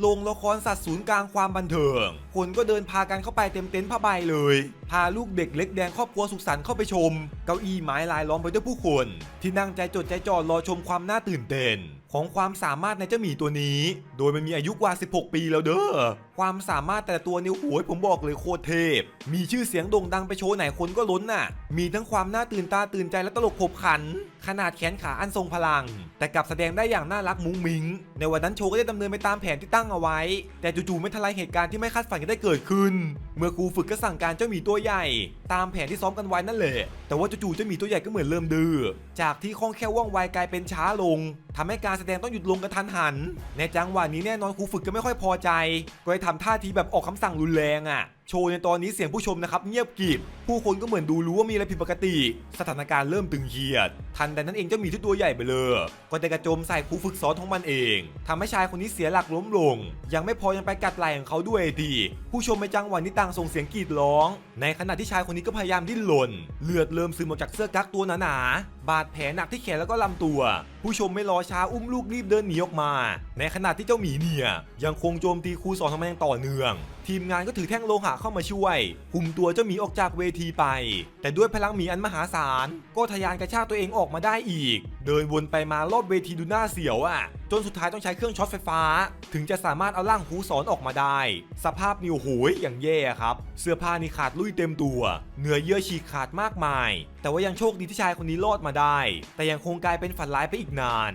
โรงละครสัตว์ศูนย์กลางความบันเทิง คนก็เดินพากันเข้าไปเต็มเต็นท์ผ้าใบเลย พาลูกเด็กเล็กแดงครอบครัวสุขสันต์เข้าไปชม เก้าอี้ไม้ลายล้อมไปด้วยผู้คน ที่นั่งใจจดใจจ่อรอชมความน่าตื่นเต้นของความสามารถในเจ้าหมีตัวนี้ โดยมันมีอายุกว่า 16 ปีแล้วเด้อความสามารถแต่ละตัวนี่ยโอ้ยผมบอกเลยโคตรเทพ มีชื่อเสียงโด่งดังไปโชว์ไหนคนก็ล้นน่ะ มีทั้งความน่าตื่นตาตื่นใจและตลกขบขัน ขนาดแขนขาอันทรงพลัง แต่กลับแสดงได้อย่างน่ารักมุ้งมิ้งในวันนั้นโชว์ก็ได้ดำเนินไปตามแผนที่ตั้งเอาไว้ แต่จู่ๆไม่ทันไรเหตุการณ์ที่ไม่คาดฝันก็ได้เกิดขึ้น เมื่อครูฝึกก็สั่งการเจ้าหมีตัวใหญ่ ตามแผนที่ซ้อมกันไว้นั่นแหละ แต่ว่าจู่ๆเจ้าหมีตัวใหญ่ก็เหมือนเริ่มดื้อ จากที่คล่องแคล่วว่องไวกลายเป็นช้าลงทำให้การแสดงต้องหยุดลงกระทันหัน ในจังหวะนี้แน่นอนครูฝึกก็ไม่ค่อยพอใจก็เลยทำท่าทีแบบออกคำสั่งรุนแรงอะโชว์ในตอนนี้เสียงผู้ชมนะครับเงียบกริบผู้คนก็เหมือนดูรู้ว่ามีอะไรผิดปกติ สถานการณ์เริ่มตึงเครียด ทันใดนั้นเองเจ้าหมีที่ตัวใหญ่ไปเลยก็ได้กระโจมใส่ครูฝึกสอนของมันเองทำให้ชายคนนี้เสียหลักล้มลง ยังไม่พอยังไปกัดไหล่ของเขาด้วยดีผู้ชมในจังหวะนี้ต่างส่งเสียงกรีดร้อง ในขณะที่ชายคนนี้ก็พยายามดิ้นรนเลือดเริ่มซึมออกจากเสื้อกั๊กตัวหนาๆบาดแผลหนักที่แขนแล้วก็ลำตัว ผู้ชมไม่รอช้าอุ้มลูกรีบเดินหนีออกมา ในขณะที่เจ้าหมีเนี่ยยังคงโจมตีครูสอนทำไมยังต่อเนื่องทีมงานก็ถือแท่งโลหะเข้ามาช่วยคุมตัวเจ้าหมีออกจากเวทีไป แต่ด้วยพลังหมีอันมหาศาล ก็ทะยานกระชากตัวเองออกมาได้อีก เดินวนไปมารอบเวทีดูน่าเสียวอะ จนสุดท้ายต้องใช้เครื่องช็อตไฟฟ้า ถึงจะสามารถเอาร่างครูสอนออกมาได้ สภาพนิวโหยอย่างแย่ครับ เสื้อผ้านี่ขาดลุยเต็มตัว เนื้อเยื่อฉีกขาดมากมาย แต่ว่ายังโชคดีที่ชายคนนี้รอดมาได้ แต่ยังคงกลายเป็นฝันร้ายไปอีกนาน